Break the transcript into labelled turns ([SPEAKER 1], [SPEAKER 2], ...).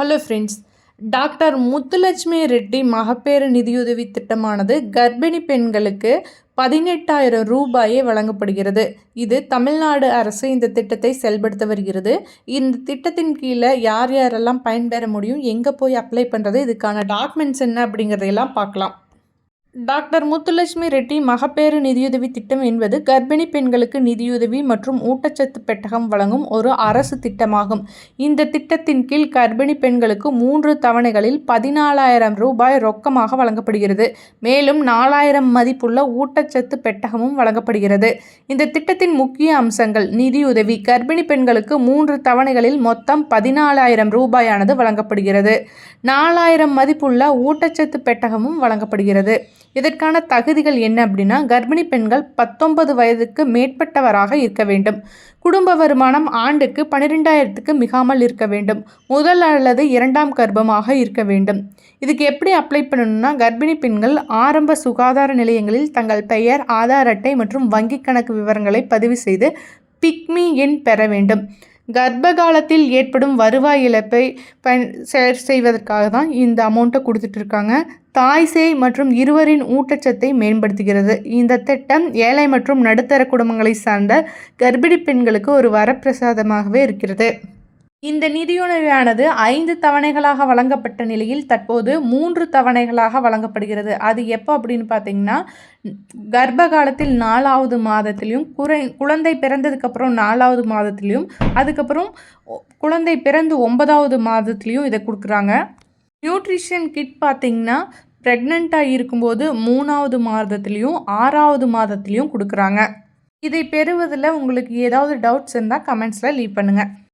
[SPEAKER 1] Hello friends doctor Muthulakshmi Reddy மகப்பேறு நிதியுதவி திட்டமானது கர்ப்பிணி பெண்களுக்கு பதினெட்டாயிரம் ரூபாயே வழங்கப்படுகிறது. இது தமிழ்நாடு அரசு இந்த திட்டத்தை செயல்படுத்த வருகிறது. இந்த திட்டத்தின் கீழே யார் யாரெல்லாம் பயன்பெற முடியும் எங்கே போய் அப்ளை பண்ணுறது இதுக்கான டாக்குமெண்ட்ஸ் என்ன அப்படிங்கிறதையெல்லாம் பார்க்கலாம். டாக்டர் முத்துலட்சுமி ரெட்டி மகப்பேறு நிதியுதவி திட்டம் என்பது கர்ப்பிணி பெண்களுக்கு நிதியுதவி மற்றும் ஊட்டச்சத்து பெட்டகம் வழங்கும் ஒரு அரசு திட்டமாகும். இந்த திட்டத்தின் கீழ் கர்ப்பிணி பெண்களுக்கு மூன்று தவணைகளில் பதினாலாயிரம் ரூபாய் ரொக்கமாக வழங்கப்படுகிறது. மேலும் நாலாயிரம் மதிப்புள்ள ஊட்டச்சத்து பெட்டகமும் வழங்கப்படுகிறது. இந்த திட்டத்தின் முக்கிய அம்சங்கள் நிதியுதவி. கர்ப்பிணி பெண்களுக்கு மூன்று தவணைகளில் மொத்தம் பதினாலாயிரம் ரூபாயானது வழங்கப்படுகிறது. நாலாயிரம் மதிப்புள்ள ஊட்டச்சத்து பெட்டகமும் வழங்கப்படுகிறது. இதற்கான தகுதிகள் என்ன அப்படின்னா கர்ப்பிணி பெண்கள் பத்தொன்பது வயதுக்கு மேற்பட்டவராக இருக்க வேண்டும். குடும்ப வருமானம் ஆண்டுக்கு பன்னிரெண்டாயிரத்துக்கு மிகாமல் இருக்க வேண்டும். முதல் அல்லது இரண்டாம் கர்ப்பமாக இருக்க வேண்டும். இதுக்கு எப்படி அப்ளை பண்ணணும்னா கர்ப்பிணி பெண்கள் ஆரம்ப சுகாதார நிலையங்களில் தங்கள் பெயர் ஆதார் அட்டை மற்றும் வங்கிக் கணக்கு விவரங்களை பதிவு செய்து பிக்மி எண் பெற வேண்டும். கர்ப்ப காலத்தில் ஏற்படும் வருவாய் இழப்பை பயன் செய்வதற்காக தான் இந்த அமௌண்ட்டை கொடுத்துட்ருக்காங்க தாய் சேய் மற்றும் இருவரின் ஊட்டச்சத்தை மேம்படுத்துகிறது. இந்த திட்டம் ஏழை மற்றும் நடுத்தர குடும்பங்களை சார்ந்த கர்ப்பிணி பெண்களுக்கு ஒரு வரப்பிரசாதமாகவே இருக்கிறது. இந்த நிதியுதவியானது ஐந்து தவணைகளாக வழங்கப்பட்ட நிலையில் தற்போது மூன்று தவணைகளாக வழங்கப்படுகிறது. அது எப்போ அப்படின்னு பார்த்தீங்கன்னா கர்ப்ப காலத்தில் நாலாவது மாதத்திலையும் குறை குழந்தை பிறந்ததுக்கப்புறம் நாலாவது மாதத்துலேயும் அதுக்கப்புறம் குழந்தை பிறந்து ஒன்பதாவது மாதத்துலேயும் இதை கொடுக்குறாங்க. நியூட்ரிஷன் கிட் பார்த்திங்கன்னா ப்ரெக்னெண்ட்டாக இருக்கும்போது மூணாவது மாதத்துலேயும் ஆறாவது மாதத்துலேயும் கொடுக்குறாங்க. இதை பெறுவதில் உங்களுக்கு ஏதாவது டவுட்ஸ் இருந்தால் கமெண்ட்ஸில் லீவ் பண்ணுங்கள்